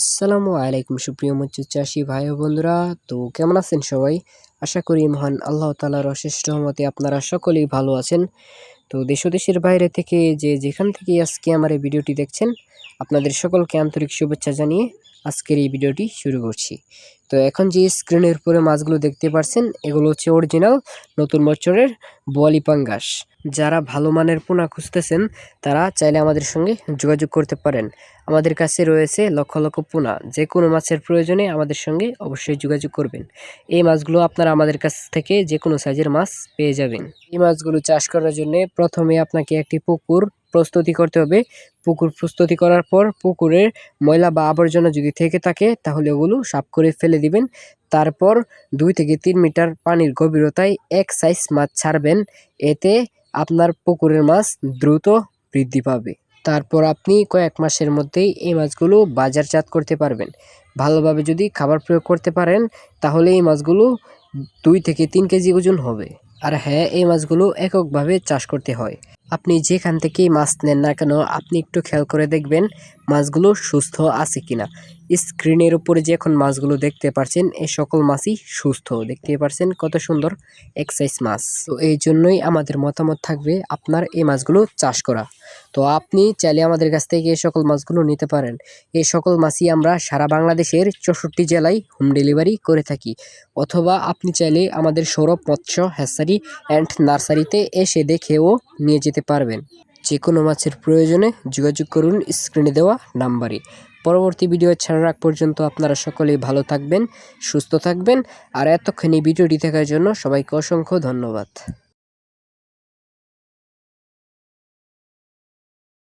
আসসালামু আলাইকুম সুপ্রিয় মৎস্য চাষি ভাই বন্ধুরা। তো কেমন আছেন সবাই? আশা করি মহান আল্লাহ তালার অশেষ রহমতে আপনারা সকলেই ভালো আছেন। তো দেশ দেশের বাইরে থেকে যে যেখান থেকে আজকে আমার এই ভিডিওটি দেখছেন, আপনাদের সকলকে আন্তরিক শুভেচ্ছা জানিয়ে আজকের এই ভিডিওটি শুরু করছি। তো এখন যে স্ক্রিনের উপরে মাছগুলো দেখতে পাচ্ছেন এগুলো হচ্ছে অরিজিনাল নতুন বছরের বোয়ালি পাঙ্গাস। যারা ভালো মানের পোনা খুঁজতেছেন, তারা চাইলে আমাদের সঙ্গে যোগাযোগ করতে পারেন। আমাদের কাছে রয়েছে লক্ষ লক্ষ পোনা। যে কোনো মাছের প্রয়োজনে আমাদের সঙ্গে অবশ্যই যোগাযোগ করবেন। এই মাছগুলো আপনারা আমাদের কাছ থেকে যে কোনো সাইজের মাছ পেয়ে যাবেন। এই মাছগুলো চাষ করার জন্য প্রথমে আপনাকে একটি পুকুর প্রস্তুতি করতে হবে। পুকুর প্রস্তুতি করার পর পুকুরের ময়লা বা আবর্জনা যদি থেকে থাকে, তাহলে ওগুলো সাফ করে ফেলে দিবেন। তারপর দুই থেকে তিন মিটার পানির গভীরতায় এক সাইজ মাছ ছাড়বেন। এতে আপনার পুকুরের মাছ দ্রুত বৃদ্ধি পাবে। তারপর আপনি কয়েক মাসের মধ্যেই এই মাছগুলো বাজারজাত করতে পারবেন। ভালোভাবে যদি খাবার প্রয়োগ করতে পারেন, তাহলে এই মাছগুলো দুই থেকে তিন কেজি ওজন হবে। আর হ্যাঁ এই মাছগুলো এককভাবে চাষ করতে হয়। আপনি যেখান থেকে মাছ নেন না কেন, আপনি একটু খেয়াল করে দেখবেন মাছগুলো সুস্থ আছে কিনা। স্ক্রিনের উপরে যে এখন মাছগুলো দেখতে পারছেন, এই সকল মাছই সুস্থ। দেখতে পারছেন কত সুন্দর এক্সাইজ মাছ। তো এই জন্যই আমাদের মতামত থাকবে আপনার এই মাছগুলো চাষ করা। তো আপনি চাইলে আমাদের কাছ থেকে এই সকল মাছগুলো নিতে পারেন। এই সকল মাছই আমরা সারা বাংলাদেশের চৌষট্টি জেলায় হোম ডেলিভারি করে থাকি। অথবা আপনি চাইলে আমাদের সৌরভ মৎস্য হ্যাসারি অ্যান্ড নার্সারিতে এসে দেখেও নিয়ে যেতে পারবেন। যে কোনো মাছের প্রয়োজনে যোগাযোগ করুন স্ক্রিনে দেওয়া নাম্বারে। পরবর্তী ভিডিও ছাড়ার আগ পর্যন্ত আপনারা সকলেই ভালো থাকবেন, সুস্থ থাকবেন। আর এতক্ষণ এই ভিডিওটি দেখার জন্য সবাইকে অসংখ্য ধন্যবাদ।